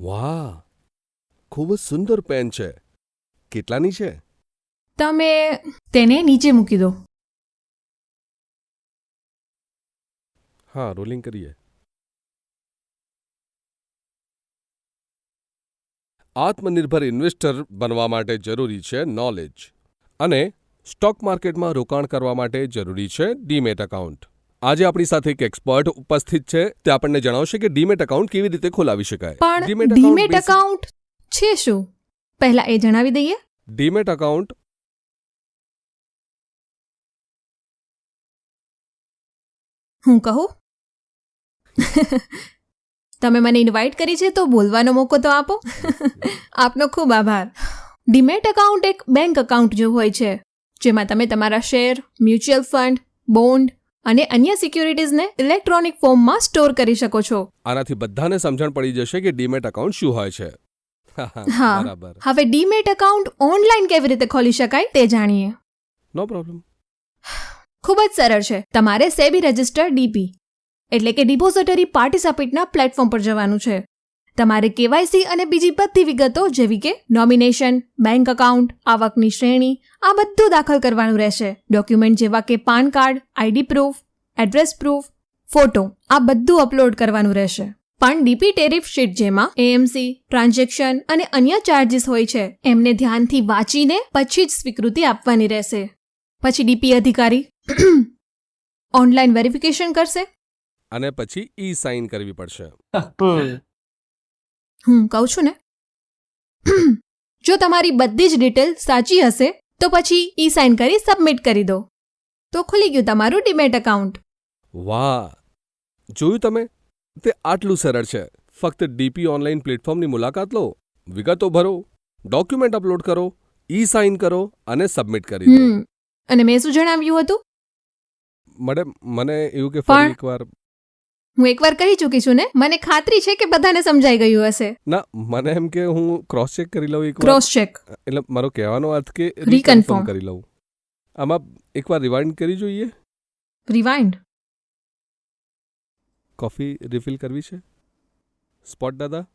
વાહ ખૂબ જ સુંદર પેન છે. કેટલાની છે? તમે તેને નીચે મૂકી દો. હા રોલિંગ કરીએ. આત્મનિર્ભર ઇન્વેસ્ટર બનવા માટે જરૂરી છે નોલેજ અને સ્ટોક માર્કેટમાં રોકાણ કરવા માટે જરૂરી છે ડીમેટ એકાઉન્ટ આજે આપણી સાથે એક એક્સપર્ટ ઉપસ્થિત છે. તે આપણને જણાવશે કે ડીમેટ એકાઉન્ટ કેવી રીતે ખોલાવી શકાય. પણ ડીમેટ એકાઉન્ટ છે શું? પહેલા એ જણાવી દઈએ. ડીમેટ એકાઉન્ટ હું કહું? તમે મને ઇન્વાઇટ કરી છે તો બોલવાનો મોકો તો આપો. આપનો ખૂબ આભાર. ડીમેટ એકાઉન્ટ એક બેંક એકાઉન્ટ જેવું હોય છે જેમાં તમે તમારા શેર મ્યુચ્યુઅલ ફંડ બોન્ડ અને અન્ય સિક્યુરિટીઝને ઇલેક્ટ્રોનિક ફોર્મમાં સ્ટોર કરી શકો છો. આનાથી બધાને સમજણ પડી જશે કે ડીમેટ એકાઉન્ટ શું હોય છે. હા. બરાબર. હવે ડીમેટ એકાઉન્ટ ઓનલાઈન કેવી રીતે ખોલી શકાય તે જાણીએ. નો પ્રોબ્લેમ. ખૂબ જ સરળ છે. તમારે સેબી રજિસ્ટર ડીપી એટલે કે ડિપોઝિટરી પાર્ટિસિપેટના પ્લેટફોર્મ પર જવાનું છે. તમારે કેવાયસી અને બીજી બધી વિગતો જેવી કે નોમિનેશન બેંક એકાઉન્ટ આવકની શ્રેણી આ બધું દાખલ કરવાનું રહેશે. ડોક્યુમેન્ટ જેવા કે PAN card ID proof address proof photo આ બધું અપલોડ કરવાનું રહેશે. પણ ડીપી ટેરિફ શીટ જેમાં એએમસી ટ્રાન્ઝેક્શન અને અન્ય ચાર્જીસ હોય છે એમને ધ્યાનથી વાંચીને પછી જ સ્વીકૃતિ આપવાની રહેશે. પછી ડીપી અધિકારી ઓનલાઈન વેરિફિકેશન કરશે. અને પછી ઈ સાઇન કરવી પડશે. હું કહું છું ને જો તમારી બધી જ ડિટેલ સાચી હશે તો પછી ઈ સાઇન કરી સબમિટ કરી દો. તો ખુલી ગયું તમારું ડીમેટ એકાઉન્ટ વાહ! જોયું તમે? તે આટલું સરળ છે. ફક્ત ડીપી ઓનલાઈન પ્લેટફોર્મની મુલાકાત લો વિગતો ભરો ડોક્યુમેન્ટ અપલોડ કરો ઈ સાઇન કરો અને સબમિટ કરી દો. અને મેં શું જણાવ્યું હતું? મેડમ મને એવું કે ફરી એકવાર હું એકવાર કહી ચૂકી છું ને મને ખાતરી છે કે બધાને સમજાઈ ગયું હશે. ના મને એમ કે હું ક્રોસ ચેક કરી લઉં એકવાર ક્રોસ ચેક એટલે મારો કહેવાનો અર્થ કે. રીકન્ફર્મ કરી લઉં. આમાં એકવાર રિવાઇન્ડ કરી જોઈએ. રિવાઇન્ડ કોફી રિફિલ કરવી છે? સ્પોટ દાદા?